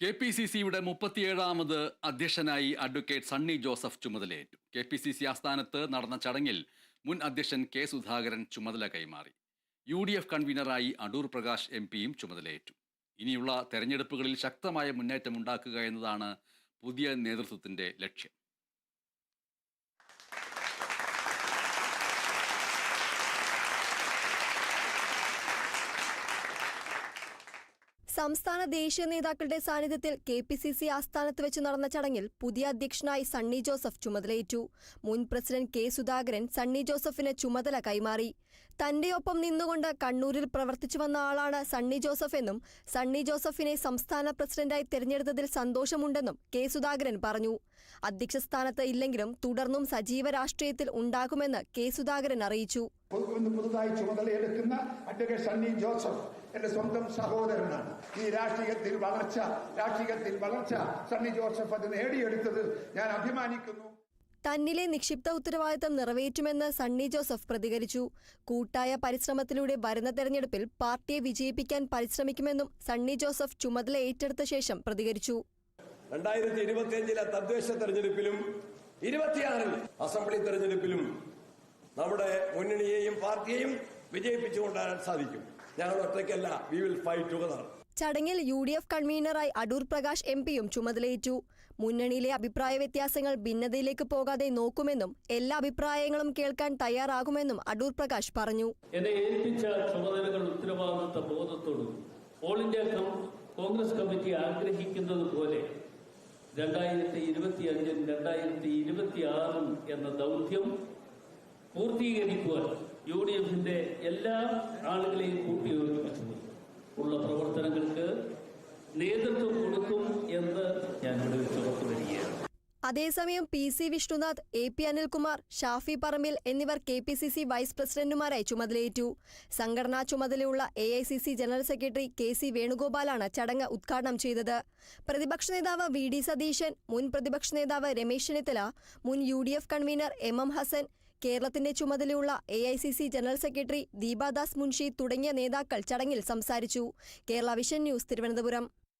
K P C സിയുടെ മുപ്പത്തിയേഴാമത് അധ്യക്ഷനായി അഡ്വക്കേറ്റ് സണ്ണി ജോസഫ് ചുമതലയേറ്റു. കെ പി സി സി ആസ്ഥാനത്ത് നടന്ന ചടങ്ങിൽ മുൻ അധ്യക്ഷൻ കെ സുധാകരൻ ചുമതല കൈമാറി. യു ഡി എഫ് കൺവീനറായി അടൂർ പ്രകാശ് എം പിയും ചുമതലയേറ്റു. ഇനിയുള്ള തെരഞ്ഞെടുപ്പുകളിൽ ശക്തമായ മുന്നേറ്റം ഉണ്ടാക്കുക എന്നതാണ് പുതിയ നേതൃത്വത്തിന്റെ ലക്ഷ്യം. സംസ്ഥാന ദേശീയ നേതാക്കളുടെ സാന്നിധ്യത്തിൽ കെ പി സി സി ആസ്ഥാനത്ത് വെച്ച് നടന്ന ചടങ്ങിൽ പുതിയ അധ്യക്ഷനായി സണ്ണി ജോസഫ് ചുമതലയേറ്റു. മുൻ പ്രസിഡന്റ് കെ സുധാകരൻ സണ്ണി ജോസഫിന് ചുമതല കൈമാറി. തന്റെ ഒപ്പം നിന്നുകൊണ്ട് കണ്ണൂരിൽ പ്രവർത്തിച്ചു വന്ന ആളാണ് സണ്ണി ജോസഫ് എന്നും സണ്ണി ജോസഫിനെ സംസ്ഥാന പ്രസിഡന്റായി തെരഞ്ഞെടുത്തതിൽ സന്തോഷമുണ്ടെന്നും കെ സുധാകരൻ പറഞ്ഞു. അധ്യക്ഷ സ്ഥാനത്ത് ഇല്ലെങ്കിലും തുടർന്നും സജീവ രാഷ്ട്രീയത്തിൽ ഉണ്ടാകുമെന്ന് കെ സുധാകരൻ അറിയിച്ചു. പുതുതായി ചുമതലയെടുക്കുന്ന അഡ്വക്കേറ്റ് സണ്ണി ജോസഫ് എന്റെ സ്വന്തം സഹോദരനാണ്. ഈ രാഷ്ട്രീയത്തിൽ വളർച്ച രാഷ്ട്രീയത്തിൽ വളർച്ച സണ്ണി ജോസഫ് അത് നേടിയെടുത്തത് ഞാൻ അഭിമാനിക്കുന്നു. തന്നിലെ നിക്ഷിപ്ത ഉത്തരവാദിത്തം നിറവേറ്റുമെന്ന് സണ്ണി ജോസഫ് പ്രതികരിച്ചു. കൂട്ടായ പരിശ്രമത്തിലൂടെ വരുന്ന തെരഞ്ഞെടുപ്പിൽ പാർട്ടിയെ വിജയിപ്പിക്കാൻ പരിശ്രമിക്കുമെന്നും സണ്ണി ജോസഫ് ചുമതല ഏറ്റെടുത്ത ശേഷം പ്രതികരിച്ചു. രണ്ടായിരത്തി ഇരുപത്തിയഞ്ചിലെ തദ്ദേശ തെരഞ്ഞെടുപ്പിലും ഇരുപത്തിയാറിൽ അസംബ്ലി തെരഞ്ഞെടുപ്പിലും നമ്മുടെ മുന്നണിയെയും പാർട്ടിയെയും വിജയിപ്പിച്ചു കൊണ്ടുവരാൻ സാധിക്കും. ഞങ്ങൾ ഒറ്റയ്ക്കല്ല വി വിൽ ഫൈറ്റ് ടുഗദർ ചടങ്ങിൽ യു ഡി എഫ് കൺവീനറായി അടൂർ പ്രകാശ് എം പിയും ചുമതലയേറ്റു. മുന്നണിയിലെ അഭിപ്രായ വ്യത്യാസങ്ങൾ ഭിന്നതയിലേക്ക് പോകാതെ നോക്കുമെന്നും എല്ലാ അഭിപ്രായങ്ങളും കേൾക്കാൻ തയ്യാറാകുമെന്നും അടൂർ പ്രകാശ് പറഞ്ഞു. എന്നെ ഏൽപ്പിച്ച ചുമതലകൾ ഉത്തരവാദിത്ത ബോധത്തോടും ഓൾ ഇന്ത്യ കോൺഗ്രസ് കമ്മിറ്റി ആഗ്രഹിക്കുന്നത് പോലെ രണ്ടായിരത്തി ഇരുപത്തി അഞ്ചും രണ്ടായിരത്തി ഇരുപത്തി ആറും എന്ന ദൗത്യം പൂർത്തീകരിക്കുവാൻ യു ഡി എഫിന്റെ എല്ലാ ആളുകളെയും കൂട്ടിയോജിപ്പിച്ചുകൊണ്ട് അതേസമയം P C Vishnunath A P Anilkumar Shafi Parambil എന്നിവർ K P C C vice പ്രസിഡന്റുമാരായി ചുമതലയേറ്റു. സംഘടനാ ചുമതലയുള്ള A I C C general secretary K C വേണുഗോപാലാണ് ചടങ്ങ് ഉദ്ഘാടനം ചെയ്തത്. പ്രതിപക്ഷ നേതാവ് വി ഡി സതീശൻ മുൻ പ്രതിപക്ഷ നേതാവ് രമേശ് ചെന്നിത്തല മുൻ U D F convener M M Hassan കേരളത്തിന്റെ ചുമതലയുള്ള A I C C general secretary Deepa Das Munshi തുടങ്ങിയ നേതാക്കൾ ചടങ്ങിൽ സംസാരിച്ചു. Kerala vision news Thiruvananthapuram.